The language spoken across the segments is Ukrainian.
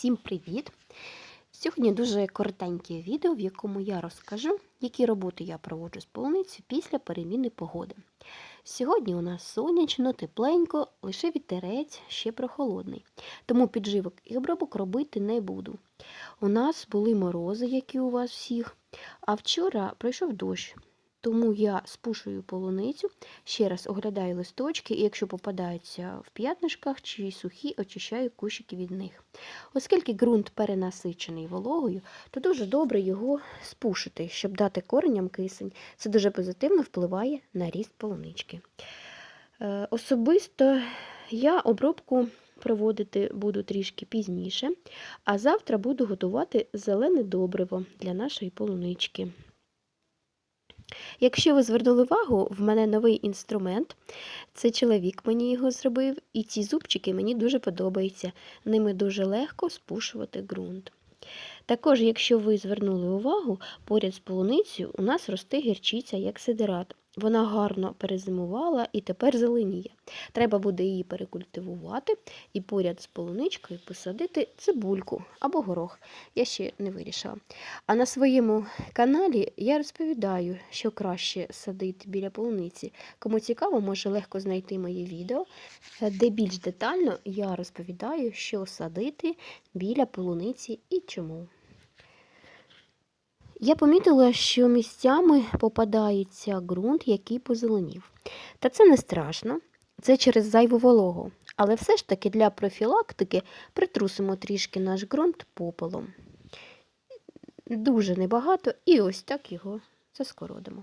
Всім привіт! Сьогодні дуже коротеньке відео, в якому я розкажу, які роботи я проводжу з полуницею після переміни погоди. Сьогодні у нас сонячно, тепленько, лише вітерець ще прохолодний, тому підживок і обробок робити не буду. У нас були морози, як і у вас всіх, а вчора пройшов дощ. Тому я спушую полуницю, ще раз оглядаю листочки, і якщо попадаються в п'ятнишках чи сухі, очищаю кущики від них. Оскільки ґрунт перенасичений вологою, то дуже добре його спушити, щоб дати кореням кисень. Це дуже позитивно впливає на ріст полунички. Е, Особисто я обробку проводити буду трішки пізніше, а завтра буду готувати зелене добриво для нашої полунички. Якщо ви звернули увагу, в мене новий інструмент. Це чоловік мені його зробив, і ці зубчики мені дуже подобаються. Ними дуже легко спушувати ґрунт. Також, якщо ви звернули увагу, поряд з полуницею у нас росте гірчиця як сидерат. Вона гарно перезимувала і тепер зеленіє. Треба буде її перекультивувати і поряд з полуничкою посадити цибульку або горох. Я ще не вирішила. А на своєму каналі я розповідаю, що краще садити біля полуниці. Кому цікаво, може легко знайти моє відео, де більш детально я розповідаю, що садити біля полуниці і чому. Я помітила, що місцями попадається ґрунт, який позеленів. Та це не страшно, це через зайву вологу. Але все ж таки для профілактики притрусимо трішки наш ґрунт попелом. Дуже небагато, і ось так його заскородимо.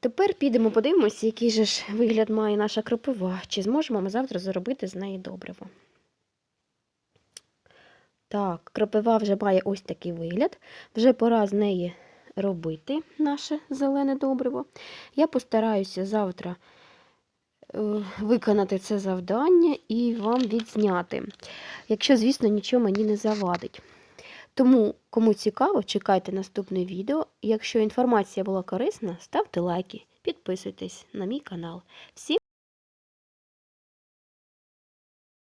Тепер підемо подивимося, який же ж вигляд має наша кропива. Чи зможемо ми завтра заробити з неї добриво. Так, кропива вже має ось такий вигляд. Вже пора з неї робити наше зелене добриво. Я постараюся завтра е, виконати це завдання і вам відзняти. Якщо, звісно, нічого мені не завадить. Тому, кому цікаво, чекайте наступне відео. Якщо інформація була корисна, ставте лайки, підписуйтесь на мій канал. Всім